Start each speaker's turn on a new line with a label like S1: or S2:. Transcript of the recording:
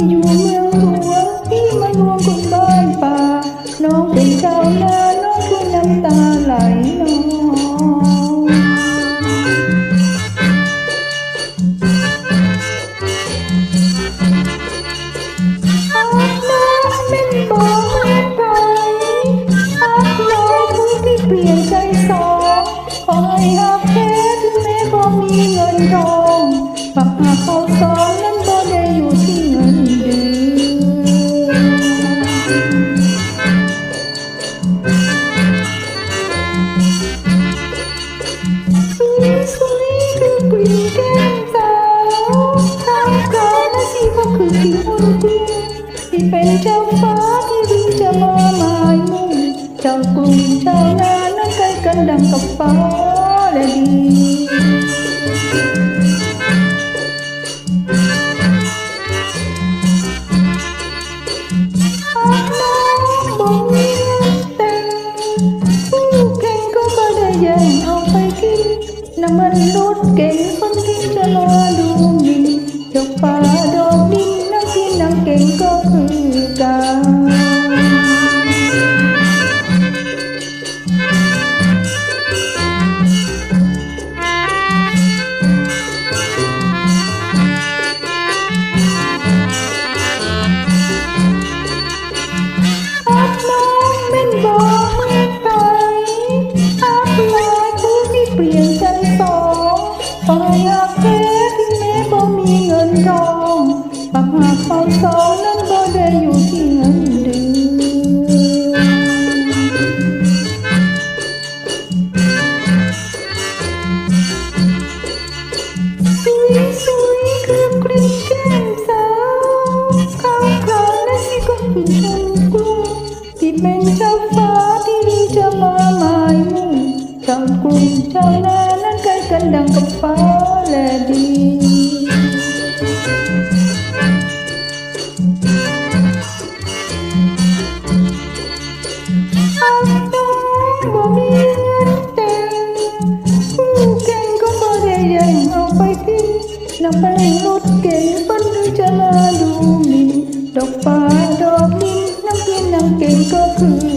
S1: ที่อยู่เมืองหลวงที่มันรวมคนบ้านป่า น้องเป็นชาวนาน้องคือน้ำตาไหลนองของให้หักแท้ ಕಲಿ รักแท้ที่แม้บ่มีเงินทองปากหากเขาสองนั้นบ่ได้อยู่ที่ Mm-hmm.